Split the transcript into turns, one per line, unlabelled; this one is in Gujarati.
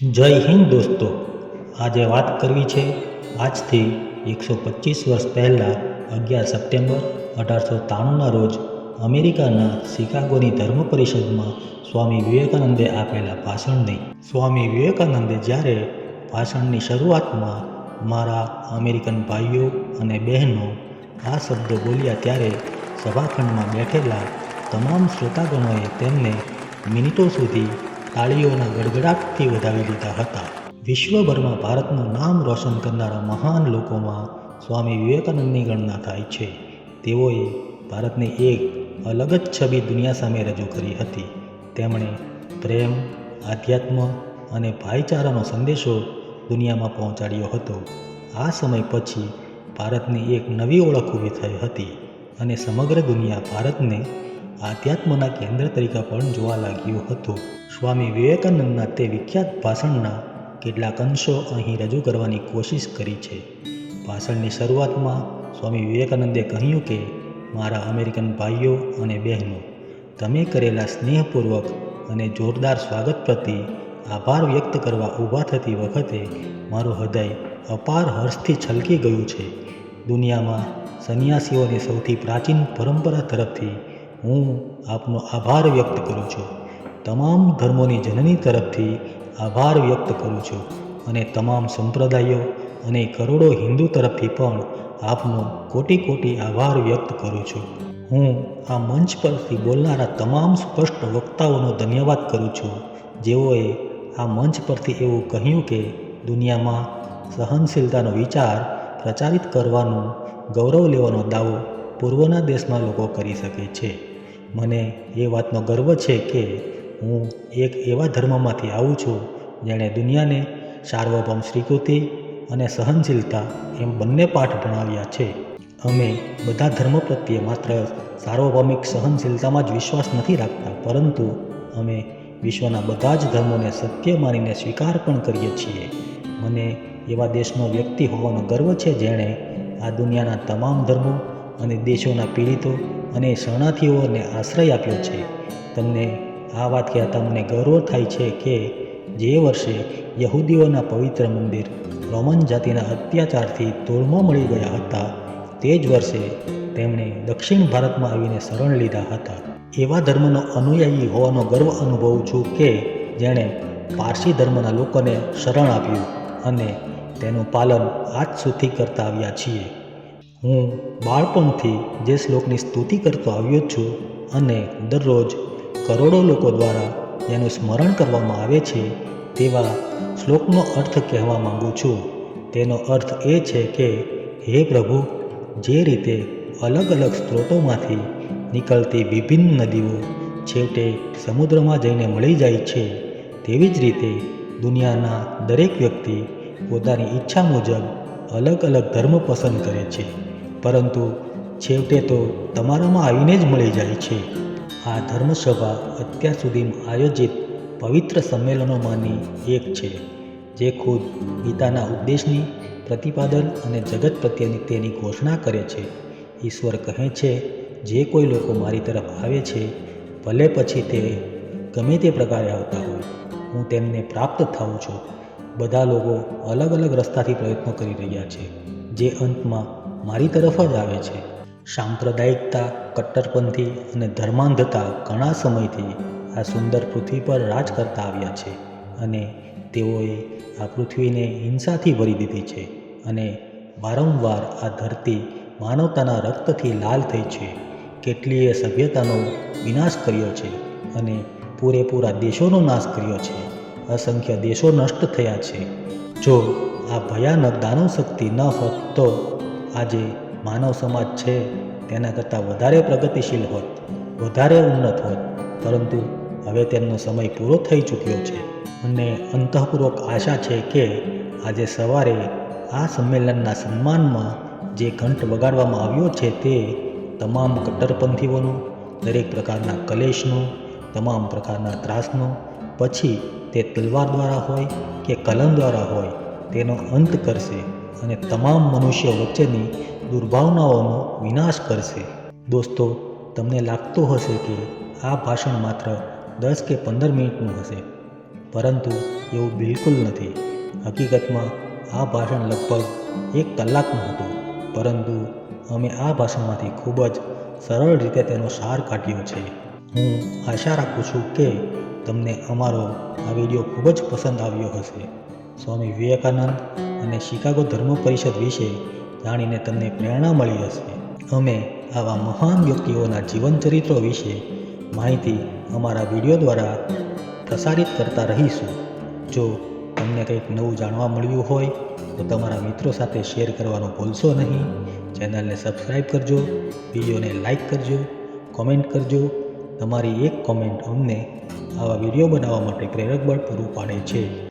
જય હિન્દ દોસ્તો. આજે વાત કરવી છે આજથી એકસો પચીસ વર્ષ પહેલાં અગિયાર સપ્ટેમ્બર અઢારસો ત્રાણુંના રોજ અમેરિકાના શિકાગોની ધર્મ પરિષદમાં સ્વામી વિવેકાનંદે આપેલા ભાષણની. સ્વામી વિવેકાનંદે જ્યારે ભાષણની શરૂઆતમાં મારા અમેરિકન ભાઈઓ અને બહેનો આ શબ્દો બોલ્યા ત્યારે સભાખંડમાં બેઠેલા તમામ શ્રોતાગણોએ તેમને મિનિટો સુધી તાળીઓના ગડગડાટથી વધાવી લીધા હતા. વિશ્વભરમાં ભારતનું નામ રોશન કરનારા મહાન લોકોમાં સ્વામી વિવેકાનંદની ગણના થાય છે. તેઓએ ભારતની એક અલગ જ છબી દુનિયા સામે રજૂ કરી હતી. તેમણે પ્રેમ, આધ્યાત્મ અને ભાઈચારાનો સંદેશો દુનિયામાં પહોંચાડ્યો હતો. આ સમય પછી ભારતની એક નવી ઓળખ ઊભી થઈ હતી અને સમગ્ર દુનિયા ભારતને આધ્યાત્મના કેન્દ્ર તરીકે પણ જોવા લાગ્યું હતું. સ્વામી વિવેકાનંદના તે વિખ્યાત ભાષણના કેટલાક અંશો અહીં રજૂ કરવાની કોશિશ કરી છે. ભાષણની શરૂઆતમાં સ્વામી વિવેકાનંદે કહ્યું કે, મારા અમેરિકન ભાઈઓ અને બહેનો, તમે કરેલા સ્નેહપૂર્વક અને જોરદાર સ્વાગત પ્રતિ આભાર વ્યક્ત કરવા ઊભા થતી વખતે મારું હૃદય અપાર હર્ષથી છલકી ગયું છે. દુનિયામાં સંન્યાસીઓની સૌથી પ્રાચીન પરંપરા તરફથી હું આપનો આભાર વ્યક્ત કરું છું. તમામ ધર્મોની જનની તરફથી આભાર વ્યક્ત કરું છું અને તમામ સંપ્રદાયો અને કરોડો હિન્દુ તરફથી પણ આપનો કોટી કોટી આભાર વ્યક્ત કરું છું. હું આ મંચ પરથી બોલનારા તમામ સ્પષ્ટ વક્તાઓનો ધન્યવાદ કરું છું. જેઓએ આ મંચ પરથી એવું કહ્યું કે દુનિયામાં સહનશીલતાનો વિચાર પ્રચારિત કરવાનો, ગૌરવ લેવાનો દાવો પૂર્વના દેશના લોકો કરી શકે છે. મને એ વાતનો ગર્વ છે કે હું એક એવા ધર્મમાંથી આવું છું જેણે દુનિયાને સાર્વભૌમ સ્વીકૃતિ અને સહનશીલતા એમ બંને પાઠ ભણાવ્યા છે. અમે બધા ધર્મ પ્રત્યે માત્ર સાર્વભૌમિક સહનશીલતામાં જ વિશ્વાસ નથી રાખતા, પરંતુ અમે વિશ્વના બધા જ ધર્મોને સત્ય માનીને સ્વીકાર પણ કરીએ છીએ. મને એવા દેશનો વ્યક્તિ હોવાનો ગર્વ છે જેણે આ દુનિયાના તમામ ધર્મો અને દેશોના પીડિતો અને શરણાર્થીઓને આશ્રય આપ્યો છે. તમને આ વાત કહેતા મને ગૌરવ થાય છે કે જે વર્ષે યહૂદીઓના પવિત્ર મંદિર રોમન જાતિના અત્યાચારથી તોડમાં મળી ગયા હતા, તે જ વર્ષે તેમણે દક્ષિણ ભારતમાં આવીને શરણ લીધા હતા. એવા ધર્મનો અનુયાયી હોવાનો ગર્વ અનુભવું છું કે જેણે પારસી ધર્મના લોકોને શરણ આપ્યું અને તેનું પાલન આજ સુધી કરતા આવ્યા છીએ. હું બાળપણથી જે શ્લોકની સ્તુતિ કરતો આવ્યો છું અને દરરોજ કરોડો લોકો દ્વારા તેનું સ્મરણ કરવામાં આવે છે, તેવા શ્લોકનો અર્થ કહેવા માંગુ છું. તેનો અર્થ એ છે કે, હે પ્રભુ, જે રીતે અલગ અલગ સ્ત્રોતોમાંથી નીકળતી વિભિન્ન નદીઓ છેવટે સમુદ્રમાં જઈને મળી જાય છે, તેવી જ રીતે દુનિયાના દરેક વ્યક્તિ પોતાની ઈચ્છા મુજબ અલગ અલગ ધર્મ પસંદ કરે છે. પરંતુ છેવટે તો તમારામાં આવીને જ મળી જાય છે. આ ધર્મસભા અત્યાર સુધીમાં આયોજિત પવિત્ર સંમેલનોમાંની એક છે, જે ખુદ ગીતાના ઉપદેશની પ્રતિપાદન અને જગત પ્રત્યેની તેની ઘોષણા કરે છે. ઈશ્વર કહે છે, જે કોઈ લોકો મારી તરફ આવે છે, ભલે પછી તે ગમે તે પ્રકારે આવતા હોય, હું તેમને પ્રાપ્ત થાઉં છું. બધા લોકો અલગ અલગ રસ્તાથી પ્રયત્નો કરી રહ્યા છે, જે અંતમાં મારી તરફ જ આવે છે. સાંપ્રદાયિકતા, કટ્ટરપંથી અને ધર્માંધતા ઘણા સમયથી આ સુંદર પૃથ્વી પર રાજ કરતા આવ્યા છે અને તેઓએ આ પૃથ્વીને હિંસાથી ભરી દીધી છે અને વારંવાર આ ધરતી માનવતાના રક્તથી લાલ થઈ છે. કેટલીય સભ્યતાનો વિનાશ કર્યો છે અને પૂરેપૂરા દેશોનો નાશ કર્યો છે. અસંખ્ય દેશો નષ્ટ થયા છે. જો આ ભયાનક દાનવ શક્તિ ન હોત તો આજે માનવ સમાજ છે, તેના કરતાં વધારે પ્રગતિશીલ હોત, વધારે ઉન્નત હોત, પરંતુ હવે તેમનો સમય પૂરો થઈ ચૂક્યો છે. અને અંતઃપૂર્વક આશા છે કે આજે સવારે આ સંમેલનના સન્માનમાં જે ઘંટ વગાડવામાં આવ્યો છે તે તમામ કટ્ટરપંથીઓનો, દરેક પ્રકારના કલેશનો, તમામ પ્રકારના ત્રાસનો, પછી તે તલવાર દ્વારા હોય કે કલમ દ્વારા હોય, તેનો અંત કરશે. અને તમામ મનુષ્ય વચ્ચેની દુર્ભાવનાઓનો વિનાશ કરશે. દોસ્તો, તમને લાગતું હશે કે આ ભાષણ માત્ર દસ કે પંદર મિનિટનું હશે. પરંતુ એવું બિલકુલ નથી. હકીકતમાં, આ ભાષણ લગભગ એક કલાકનું હતું. પરંતુ અમે આ ભાષણમાંથી ખૂબ જ સરળ રીતે તેનો સાર કાઢ્યો છે. હું આશા રાખું છું કે તમને અમારો આ વીડિયો ખૂબ જ પસંદ આવ્યો હશે. સ્વામી વિવેકાનંદ અને શિકાગો ધર્મ પરિષદ વિશે જાણીને તમને પ્રેરણા મળી હશે. અમે આવા મહાન વ્યક્તિઓના જીવન ચરિત્રો વિશે માહિતી અમારા વીડિયો દ્વારા પ્રસારિત કરતા રહીશું. જો તમને કંઈક નવું જાણવા મળ્યું હોય, તો તમારા મિત્રો સાથે શેર કરવાનું ભૂલશો નહીં. ચેનલને સબસ્ક્રાઈબ કરજો, વિડીયોને લાઈક કરજો, કોમેન્ટ કરજો. તમારી એક કોમેન્ટ અમને આવા વીડિયો બનાવવા માટે પ્રેરક બળ પૂરું પાડે છે.